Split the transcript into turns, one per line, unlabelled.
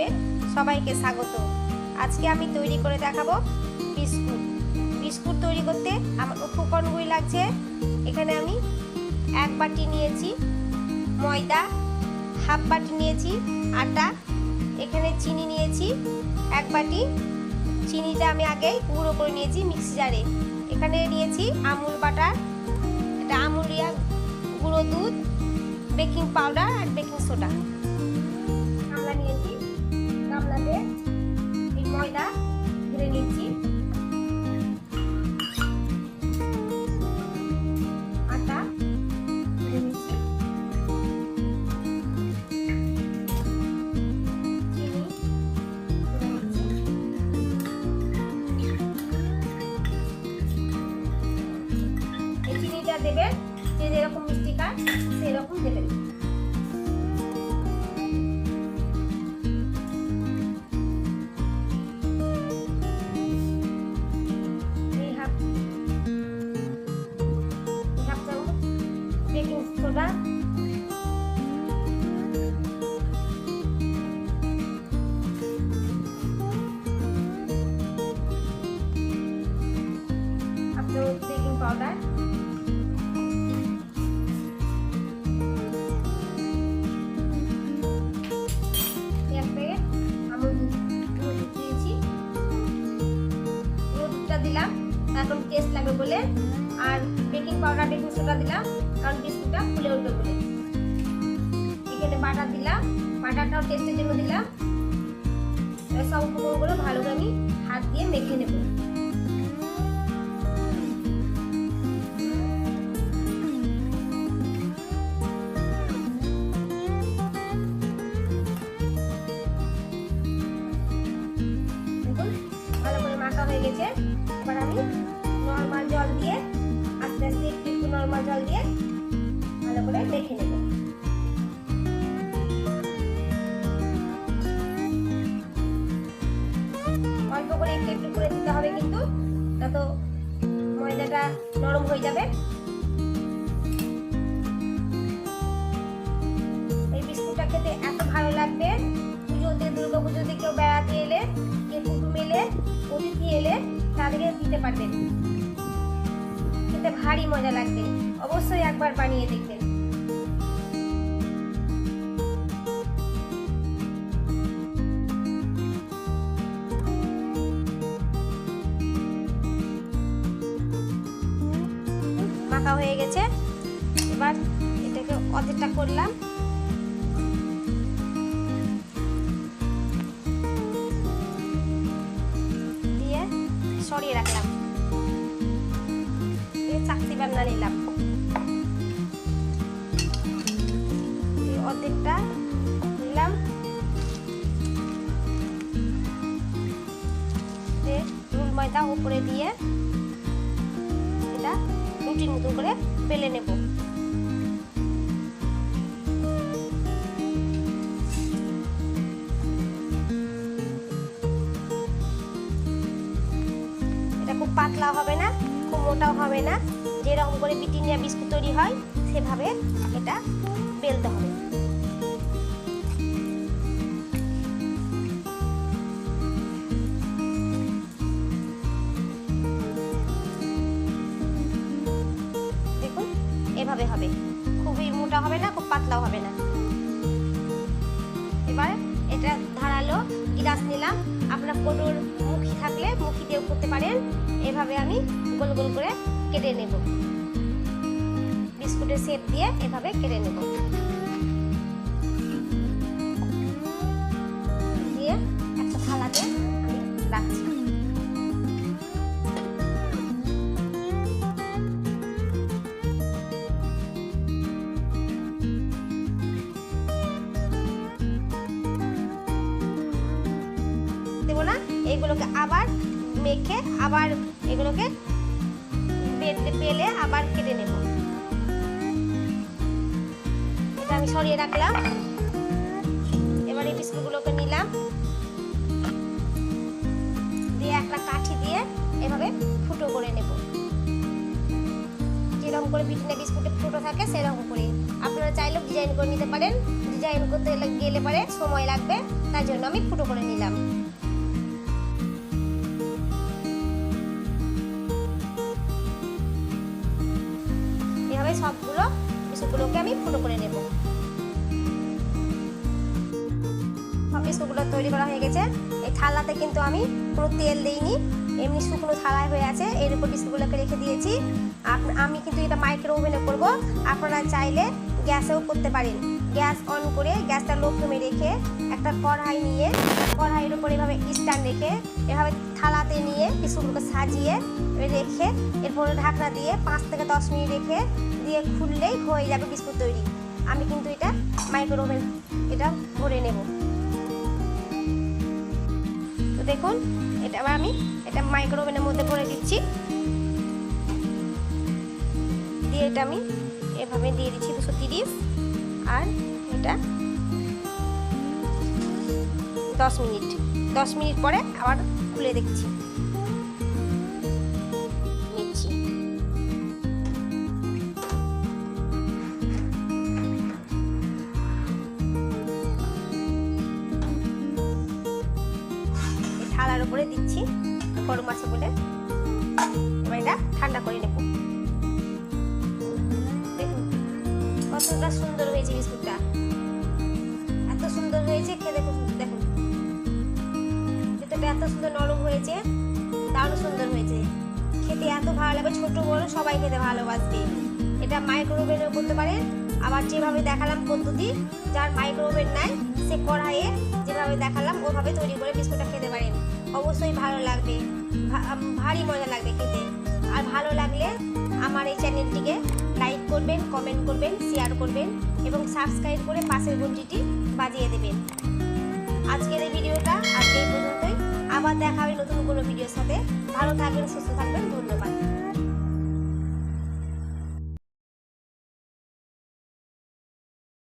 পর্বে সবাইকে স্বাগত। আজকে আমি তৈরি করে দেখাবো বিস্কুট। বিস্কুট তৈরি করতে আমার উপকরণগুলি লাগছে। এখানে আমি এক বাটি নিয়েছি ময়দা, হাফ বাটি নিয়েছি আটা, এখানে চিনি নিয়েছি, এক বাটি। চিনিটা আমি আগেই গুঁড়ো করে নিয়েছি মিক্সি জারে। এখানে নিয়েছি আমুল বাটার, এটা আমুলিয়া গুঁড়ো দুধ, বেকিং পাউডার আর বেকিং সোডা। এখন টেস্ট লাগবে বলে। আর বেকিং পাউডার বেকিং সোডা দিলাম, কারণ বিস্কুটটা ফুলে উঠবে বলে। এখানে বাটার দিলাম বাটারটাও টেস্টের জন্য দিলাম। সব উপকরণগুলো ভালো করে আমি হাত দিয়ে মেখে নেব। ভালো করে হয়ে গেছে। এবার আমি নর্মাল জল দিয়ে ভালো করে মেখে নেব। অল্প করে একটু একটু করে দিতে হবে কিন্তু না তো ময়দাটা নরম হয়ে যাবে। এই বিস্কুটটা খেতে এত ভালো লাগবে। পুজোতে দুর্গা পুজোতে কেউ বেড়াতে এলে, কেউ কুটুম এলে, অতিথি এলে, তাদেরকে দিতে পারবেন। ভারী মজা লাগবে। অবশ্যই একবার বানিয়ে দেখবেন। মাখা হয়ে গেছে। এবার এটাকে অর্ধেকটা করলাম। দিয়ে সরিয়ে রাখলাম। বান্না নিলাম। অর্ধেকটা নিলাম। রুল ময়দা উপরে দিয়ে এটা রুটির মতো করে বেলে নেব। এটা খুব পাতলা হবে না, খুব মোটাও হবে না। যেরকম করে বিটিনিয়া বিস্কুট তৈরি হয়, সেভাবে এটা বেলতে হবে। দেখুন, এভাবে হবে। খুবই মোটা হবে না, খুব পাতলাও হবে না। এবার এটা ধারালো গিলাস নিলাম। আপনার কোটোর মুখি থাকলে মুখি দিয়েও করতে পারেন। এভাবে আমি গোল গোল করে কেটে নেব। বিস্কুটের শেপ দিয়ে এভাবে কেটে নেব। দিয়ে থালাতে এইগুলোকে আবার মেখে আবার এগুলোকে বেটে পেলে আবার কেটে নেব। এটা আমি সরিয়ে রাখলাম। এবার এই বিস্কুটগুলোকে নিলাম। দিয়ে একটা কাঠি দিয়ে এভাবে ফুটো করে নেব। যেরকম করে ব্রিটানিয়া বিস্কুটে ফুটো থাকে, সেরকম করে। আপনারা চাইলেও ডিজাইন করে নিতে পারেন। ডিজাইন করতে গেলে পারে, সময় লাগবে, তার জন্য আমি ফুটো করে নিলাম। এভাবে সবগুলো বিস্কুটগুলোকে আমি ফুটো করে নেব। সব বিস্কুটগুলো তৈরি করা হয়ে গেছে। এই থালাতে কিন্তু আমি কোনো তেল দিইনি, এমনি শুকনো থালায় হয়ে আছে। এর উপর বিস্কুটগুলোকে রেখে দিয়েছি। আমি কিন্তু এটা মাইক্রো ওভেনে করব। আপনারা চাইলে গ্যাসেও করতে পারেন। গ্যাস অন করে গ্যাসটা লো ফ্লেমে রেখে একটা কড়াই নিয়ে, কড়াইয়ের উপর এভাবে স্ট্যান্ড রেখে এভাবে থালাতে নিয়ে বিস্কুটগুলোকে সাজিয়ে রেখে এরপরে ঢাকনা দিয়ে পাঁচ থেকে দশ মিনিট রেখে দিয়ে খুললেই হয়ে যাবে বিস্কুট তৈরি। আমি কিন্তু এটা মাইক্রো ওভেন এটা ভরে নেব। তো দেখুন, এটা আমি এটা মাইক্রো ওভেনের মধ্যে ভরে দিচ্ছি। দিয়ে এটা আমি এভাবে দিয়ে দিচ্ছি দুশো তিরিশ। আর এটা দশ মিনিট। দশ মিনিট পরে আবার খুলে দেখছি। থালার উপরে দিচ্ছি গরম আছে বলে। এটা ঠান্ডা করে নেব। দেখুন, কতটা সুন্দর হয়েছে বিস্কুটটা। এত সুন্দর হয়েছে খেয়ে দেখুন দেখুন ভেতরটা এত সুন্দর নরম হয়েছে, দারুণ সুন্দর হয়েছে। খেতে এত ভালো লাগবে ছোট বড় সবাই খেতে ভালোবাসবে। এটা মাইক্রোওভেনেও করতে পারেন আবার যেভাবে দেখালাম পদ্ধতি, যার মাইক্রোওভেন নাই, সে কড়াইয়ে যেভাবে দেখালাম, ওভাবে তৈরি করে বিস্কুটটা খেতে পারেন। অবশ্যই ভালো লাগবে। ভারী মজা লাগবে খেতে। আর ভালো লাগলে আমার এই চ্যানেলটিকে লাইক করবেন, কমেন্ট করবেন, শেয়ার করবেন এবং সাবস্ক্রাইব করে পাশের ঘন্টিটি বাজিয়ে দেবেন। আজকের এই ভিডিওটা আজকে এই পর্যন্তই। আবার দেখা হবে নতুন কোনো ভিডিওর সাথে। ভালো থাকবেন, সুস্থ থাকবেন। ধন্যবাদ।